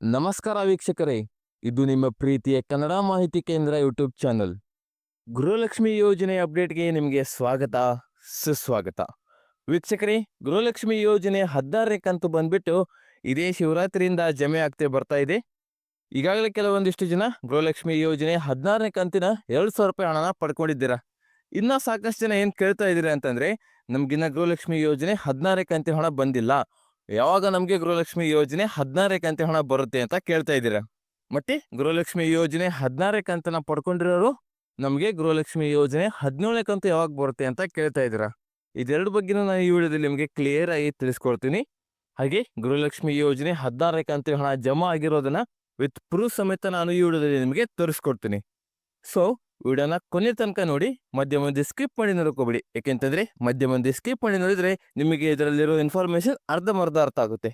ನಮಸ್ಕಾರ ವೀಕ್ಷಕರೇ, ಇದು ನಿಮ್ಮ ಪ್ರೀತಿಯ ಕನ್ನಡ ಮಾಹಿತಿ ಕೇಂದ್ರ ಯೂಟ್ಯೂಬ್ ಚಾನಲ್. ಗೃಹಲಕ್ಷ್ಮಿ ಯೋಜನೆ ಅಪ್ಡೇಟ್ಗೆ ನಿಮಗೆ ಸ್ವಾಗತ, ಸುಸ್ವಾಗತ. ವೀಕ್ಷಕರೇ, ಗೃಹಲಕ್ಷ್ಮಿ ಯೋಜನೆ ಹದಿನಾರನೇ ಕಂತು ಬಂದ್ಬಿಟ್ಟು ಇದೇ ಶಿವರಾತ್ರಿಯಿಂದ ಜಮೆ ಆಗ್ತೇ ಬರ್ತಾ ಇದೆ. ಈಗಾಗಲೇ ಕೆಲವೊಂದಿಷ್ಟು ಜನ ಗೃಹಲಕ್ಷ್ಮಿ ಯೋಜನೆ ಹದಿನಾರನೇ ಕಂತಿನ ಎರಡು ಸಾವಿರ ರೂಪಾಯಿ ಹಣನ ಪಡ್ಕೊಂಡಿದ್ದೀರಾ? ಇನ್ನೂ ಸಾಕಷ್ಟು ಜನ ಏನು ಕೇಳ್ತಾ ಇದ್ದೀರಾ ಅಂತಂದ್ರೆ, ನಮಗಿನ್ನ ಗೃಹಲಕ್ಷ್ಮಿ ಯೋಜನೆ ಹದಿನಾರನೇ ಕಂತಿನ ಹಣ ಬಂದಿಲ್ಲ. ಯಾವಾಗ ನಮಗೆ ಗೃಹಲಕ್ಷ್ಮಿ ಯೋಜನೆ ಹದಿನಾರನೇ ಕಂತೆ ಹಣ ಬರುತ್ತೆ ಅಂತ ಕೇಳ್ತಾ ಇದ್ದೀರಾ? ಮತ್ತೆ ಗೃಹಲಕ್ಷ್ಮಿ ಯೋಜನೆ ಹದಿನಾರನೇ ಕಂತನ ಪಡ್ಕೊಂಡಿರೋರು ನಮಗೆ ಗೃಹಲಕ್ಷ್ಮಿ ಯೋಜನೆ ಹದಿನೇಳನೇ ಕಂತು ಯಾವಾಗ ಬರುತ್ತೆ ಅಂತ ಕೇಳ್ತಾ ಇದ್ದೀರಾ? ಇದೆರಡು ಬಗ್ಗೆ ನಾನು ಈ ವಿಡಿಯೋದಲ್ಲಿ ನಿಮಗೆ ಕ್ಲಿಯರ್ ಆಗಿ ತಿಳಿಸ್ಕೊಡ್ತೀನಿ. ಹಾಗೆ ಗೃಹಲಕ್ಷ್ಮಿ ಯೋಜನೆ ಹದಿನಾರನೇ ಕಂತಿನ ಹಣ ಜಮಾ ಆಗಿರೋದನ್ನ ವಿತ್ ಪ್ರೂಫ್ ಸಮೇತ ನಾನು ಈ ವಿಡಿಯೋದಲ್ಲಿ ನಿಮಗೆ ತೋರಿಸ್ಕೊಡ್ತೀನಿ. ಸೊ ವಿಡಿಯೋನ ಕೊನೆ ತನಕ ನೋಡಿ ಮಧ್ಯ ಮಧ್ಯೆ ಸ್ಕಿಪ್ ಮಾಡಿ ನೋಡ್ಕೋಬೇಡಿ. ಏಕೆಂತಂದ್ರೆ ಮಧ್ಯ ಮಧ್ಯೆ ಸ್ಕಿಪ್ ಮಾಡಿ ನೋಡಿದ್ರೆ ನಿಮಗೆ ಇದರಲ್ಲಿರೋ ಇನ್ಫಾರ್ಮೇಶನ್ ಅರ್ಧಮರ್ಧ ಅರ್ಥ ಆಗುತ್ತೆ.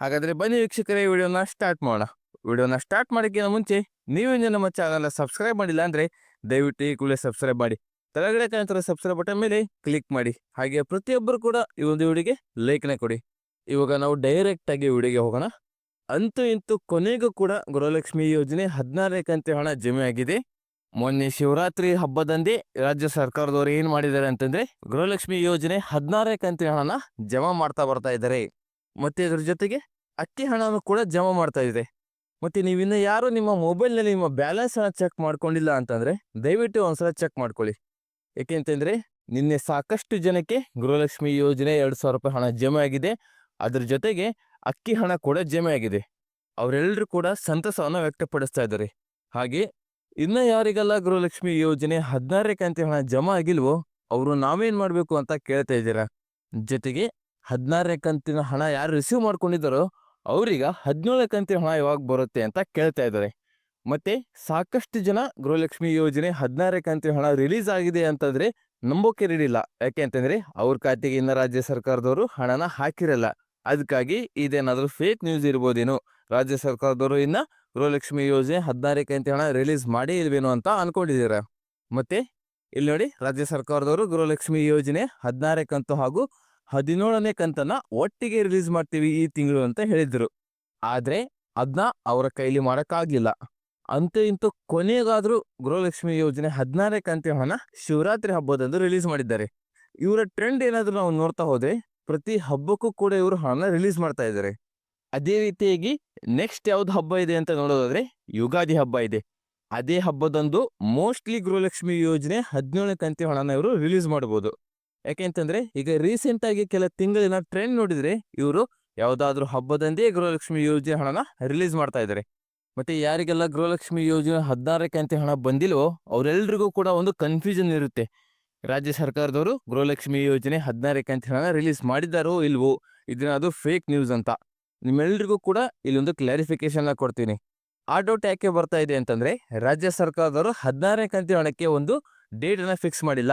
ಹಾಗಾದ್ರೆ ಬನ್ನಿ ವೀಕ್ಷಕರೇ, ವಿಡಿಯೋನ ಸ್ಟಾರ್ಟ್ ಮಾಡೋಣ. ವಿಡಿಯೋನ ಸ್ಟಾರ್ಟ್ ಮಾಡೋಕ್ಕಿಂತ ಮುಂಚೆ ನೀವೇನು ನಮ್ಮ ಚಾನಲ್ನ ಸಬ್ಸ್ಕ್ರೈಬ್ ಮಾಡಿಲ್ಲ ಅಂದ್ರೆ, ದಯವಿಟ್ಟು ಈ ಕೂಡಲೇ ಸಬ್ಸ್ಕ್ರೈಬ್ ಮಾಡಿ. ಕೆಳಗಡೆ ಕಾಣ್ತಾರೆ ಸಬ್ಸ್ಕ್ರೈಬ್ ಬಟನ್ ಮೇಲೆ ಕ್ಲಿಕ್ ಮಾಡಿ. ಹಾಗೆ ಪ್ರತಿಯೊಬ್ಬರು ಕೂಡ ಈ ಒಂದು ವಿಡಿಯೋಗೆ ಲೈಕ್ನ ಕೊಡಿ. ಇವಾಗ ನಾವು ಡೈರೆಕ್ಟ್ ಆಗಿ ವಿಡಿಯೋಗೆ ಹೋಗೋಣ. ಅಂತೂ ಇಂತೂ ಕೊನೆಗೂ ಕೂಡ ಗೃಹಲಕ್ಷ್ಮಿ ಯೋಜನೆ ಹದಿನಾರನೇ ಕಂತೆ ಹಣ ಜಮೆ ಆಗಿದೆ. ಮೊನ್ನೆ ಶಿವರಾತ್ರಿ ಹಬ್ಬದಂದೇ ರಾಜ್ಯ ಸರ್ಕಾರದವರು ಏನ್ ಮಾಡಿದ್ದಾರೆ ಅಂತಂದ್ರೆ ಗೃಹಲಕ್ಷ್ಮಿ ಯೋಜನೆ ಹದಿನಾರನೇ ಕಂತಿನ ಹಣನ ಜಮಾ ಮಾಡ್ತಾ ಬರ್ತಾ ಇದ್ದಾರೆ. ಮತ್ತೆ ಅದ್ರ ಜೊತೆಗೆ ಅಕ್ಕಿ ಹಣನೂ ಕೂಡ ಜಮಾ ಮಾಡ್ತಾ ಇದೆ. ಮತ್ತೆ ನೀವಿನ್ನ ಯಾರು ನಿಮ್ಮ ಮೊಬೈಲ್ನಲ್ಲಿ ನಿಮ್ಮ ಬ್ಯಾಲೆನ್ಸ್ ಅನ್ನ ಚೆಕ್ ಮಾಡ್ಕೊಂಡಿಲ್ಲ ಅಂತಂದ್ರೆ ದಯವಿಟ್ಟು ಒಂದ್ಸಲ ಚೆಕ್ ಮಾಡ್ಕೊಳ್ಳಿ. ಯಾಕೆಂತಂದ್ರೆ ನಿನ್ನೆ ಸಾಕಷ್ಟು ಜನಕ್ಕೆ ಗೃಹಲಕ್ಷ್ಮಿ ಯೋಜನೆ ಎರಡು ಸಾವಿರ ರೂಪಾಯಿ ಹಣ ಜಮೆ ಆಗಿದೆ. ಅದ್ರ ಜೊತೆಗೆ ಅಕ್ಕಿ ಹಣ ಕೂಡ ಜಮೆ ಆಗಿದೆ. ಅವರೆಲ್ಲರೂ ಕೂಡ ಸಂತಸವನ್ನು ವ್ಯಕ್ತಪಡಿಸ್ತಾ ಇದ್ದಾರೆ. ಹಾಗೆ ಇನ್ನ ಯಾರಿಗೆಲ್ಲ ಗೃಹಲಕ್ಷ್ಮಿ ಯೋಜನೆ ಹದಿನಾರನೇ ಕಂತಿ ಹಣ ಜಮಾ ಆಗಿಲ್ವೋ, ಅವರು ನಾವೇನ್ ಮಾಡ್ಬೇಕು ಅಂತ ಕೇಳ್ತಾ ಇದ್ದೀರಾ? ಜೊತೆಗೆ ಹದಿನಾರನೇ ಕಂತಿನ ಹಣ ಯಾರು ರಿಸೀವ್ ಮಾಡ್ಕೊಂಡಿದ್ದಾರೋ, ಅವ್ರೀಗ ಹದಿನೇಳನೇ ಕಂತಿನ ಹಣ ಯಾವಾಗ ಬರುತ್ತೆ ಅಂತ ಕೇಳ್ತಾ ಇದ್ದಾರೆ. ಮತ್ತೆ ಸಾಕಷ್ಟು ಜನ ಗೃಹಲಕ್ಷ್ಮಿ ಯೋಜನೆ ಹದಿನಾರನೇ ಕಂತಿನ ಹಣ ರಿಲೀಸ್ ಆಗಿದೆ ಅಂತಂದ್ರೆ ನಂಬೋಕೆ ಇರಲಿಲ್ಲ. ಯಾಕೆ ಅಂತಂದ್ರೆ ಅವ್ರ ಖಾತೆಗೆ ಇನ್ನ ರಾಜ್ಯ ಸರ್ಕಾರದವರು ಹಣನ ಹಾಕಿರಲ್ಲ. ಅದಕ್ಕಾಗಿ ಇದೇನಾದರೂ ಫೇಕ್ ನ್ಯೂಸ್ ಇರ್ಬೋದೇನೋ ರಾಜ್ಯ ಸರ್ಕಾರದವರು ಇನ್ನ ಗೃಹಲಕ್ಷ್ಮಿ ಯೋಜನೆ ಹದಿನಾರಕ್ಕೆ ಅಂತ ಹಣ ರಿಲೀಸ್ ಮಾಡಿ ಇಲ್ವೇನೋ ಅಂತ ಅಂದ್ಕೊಂಡಿದ್ದೀರ ಮತ್ತೆ ಇಲ್ಲಿ ನೋಡಿ ರಾಜ್ಯ ಸರ್ಕಾರದವರು ಗೃಹಲಕ್ಷ್ಮಿ ಯೋಜನೆ ಹದಿನಾರನೇ ಕಂತು ಹಾಗೂ ಹದಿನೇಳನೇ ಕಂತನ್ನ ಒಟ್ಟಿಗೆ ರಿಲೀಸ್ ಮಾಡ್ತೀವಿ ಈ ತಿಂಗಳು ಅಂತ ಹೇಳಿದ್ರು. ಆದ್ರೆ ಅದನ್ನ ಅವರ ಕೈಲಿ ಮಾಡಕ್ಕಾಗ್ಲಿಲ್ಲ. ಅಂತೂ ಇಂತೂ ಕೊನೆಗಾದ್ರೂ ಗೃಹಲಕ್ಷ್ಮಿ ಯೋಜನೆ ಹದಿನಾರನೇ ಕಂತಿನ ಹಣ ಶಿವರಾತ್ರಿ ಹಬ್ಬದಂದು ರಿಲೀಸ್ ಮಾಡಿದ್ದಾರೆ. ಇವರ ಟ್ರೆಂಡ್ ಏನಾದರೂ ನಾವು ನೋಡ್ತಾ ಹೋದ್ರೆ ಪ್ರತಿ ಹಬ್ಬಕ್ಕೂ ಕೂಡ ಇವರು ಹಣ ರಿಲೀಸ್ ಮಾಡ್ತಾ ಇದ್ದಾರೆ ಅದೇ ರೀತಿಯಾಗಿ ನೆಕ್ಸ್ಟ್ ಯಾವ್ದು ಹಬ್ಬ ಇದೆ ಅಂತ ನೋಡೋದಾದ್ರೆ ಯುಗಾದಿ ಹಬ್ಬ ಇದೆ. ಅದೇ ಹಬ್ಬದಂದು ಮೋಸ್ಟ್ಲಿ ಗೃಹಲಕ್ಷ್ಮಿ ಯೋಜನೆ ಹದಿನೇಳನೇ ಕಂತಿ ಹಣನ ಇವರು ರಿಲೀಸ್ ಮಾಡಬಹುದು ಯಾಕೆಂತಂದ್ರೆ ಈಗ ರೀಸೆಂಟ್ ಆಗಿ ಕೆಲ ತಿಂಗಳಿನ ಟ್ರೆಂಡ್ ನೋಡಿದ್ರೆ ಇವರು ಯಾವ್ದಾದ್ರು ಹಬ್ಬದಂದೇ ಗೃಹಲಕ್ಷ್ಮಿ ಯೋಜನೆ ಹಣನ ರಿಲೀಸ್ ಮಾಡ್ತಾ ಇದ್ದಾರೆ ಮತ್ತೆ ಯಾರಿಗೆಲ್ಲ ಗೃಹಲಕ್ಷ್ಮಿ ಯೋಜನೆ ಹದಿನಾರಕ್ಕೆ ಅಂತ ಹಣ ಬಂದಿಲ್ವೋ ಅವರೆಲ್ಲರಿಗೂ ಕೂಡ ಒಂದು ಕನ್ಫ್ಯೂಷನ್ ಇರುತ್ತೆ. ರಾಜ್ಯ ಸರ್ಕಾರದವರು ಗೃಹಲಕ್ಷ್ಮಿ ಯೋಜನೆ ಹದಿನಾರಕ್ಕೆ ಅಂತ ಹೇಳೋಣ ರಿಲೀಸ್ ಮಾಡಿದ್ದಾರೋ ಇಲ್ವೋ, ಇದನ್ನ ಅದು ಫೇಕ್ ನ್ಯೂಸ್ ಅಂತ. ನಿಮ್ಮೆಲ್ರಿಗೂ ಕೂಡ ಇಲ್ಲೊಂದು ಕ್ಲಾರಿಫಿಕೇಶನ್ ಕೊಡ್ತೀನಿ. ಡೌಟ್ ಯಾಕೆ ಬರ್ತಾ ಇದೆ ಅಂತಂದ್ರೆ, ರಾಜ್ಯ ಸರ್ಕಾರದವರು ಹದಿನಾರನೇ ಕಂತಿನ ಹಣಕ್ಕೆ ಒಂದು ಡೇಟ್ ಅನ್ನ ಫಿಕ್ಸ್ ಮಾಡಿಲ್ಲ.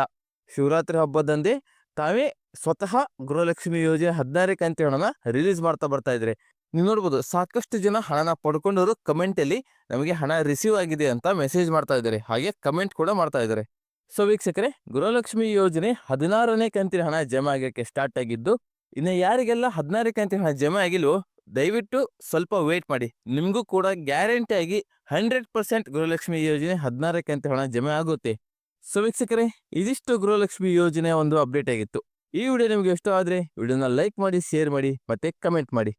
ಶಿವರಾತ್ರಿ ಹಬ್ಬದಂದೇ ತಾವೇ ಸ್ವತಃ ಗೃಹಲಕ್ಷ್ಮಿ ಯೋಜನೆ ಹದಿನಾರನೇ ಕಂತಿನ ಹಣನ ರಿಲೀಸ್ ಮಾಡ್ತಾ ಬರ್ತಾ ಇದ್ರೆ. ನೀವು ನೋಡ್ಬೋದು, ಸಾಕಷ್ಟು ಜನ ಹಣನ ಪಡ್ಕೊಂಡವರು ಕಮೆಂಟ್ ಅಲ್ಲಿ ನಮಗೆ ಹಣ ರಿಸೀವ್ ಆಗಿದೆ ಅಂತ ಮೆಸೇಜ್ ಮಾಡ್ತಾ ಇದ್ದಾರೆ. ಹಾಗೆ ಕಮೆಂಟ್ ಕೂಡ ಮಾಡ್ತಾ ಇದ್ದಾರೆ. ಸೊ ವೀಕ್ಷಕರೇ, ಗೃಹಲಕ್ಷ್ಮಿ ಯೋಜನೆ ಹದಿನಾರನೇ ಕಂತಿನ ಹಣ ಜಮಾ ಆಗಕ್ಕೆ ಸ್ಟಾರ್ಟ್ ಆಗಿದ್ದು, ಇನ್ನು ಯಾರಿಗೆಲ್ಲ ಹದಿನಾರನೇ ಕಂತಿನ ಹಣ ಜಮಾ ಆಗಿಲ್ವೋ, ದಯವಿಟ್ಟು ಸ್ವಲ್ಪ ವೇಟ್ ಮಾಡಿ. ನಿಮಗೂ ಕೂಡ ಗ್ಯಾರಂಟಿ ಆಗಿ ಹಂಡ್ರೆಡ್ ಪರ್ಸೆಂಟ್ ಗೃಹಲಕ್ಷ್ಮಿ ಯೋಜನೆ ಹದಿನಾರಕ್ಕೆ ಕಂತಿನ ಹಣ ಜಮೆ ಆಗುತ್ತೆ. ಸೊ ವೀಕ್ಷಕರೇ, ಇದಿಷ್ಟು ಗೃಹಲಕ್ಷ್ಮಿ ಯೋಜನೆ ಒಂದು ಅಪ್ಡೇಟ್ ಆಗಿತ್ತು. ಈ ವಿಡಿಯೋ ನಿಮಗೆ ಇಷ್ಟ ಆದರೆ ವಿಡಿಯೋನ ಲೈಕ್ ಮಾಡಿ ಶೇರ್ ಮಾಡಿ, ಮತ್ತೆ ಕಮೆಂಟ್ ಮಾಡಿ.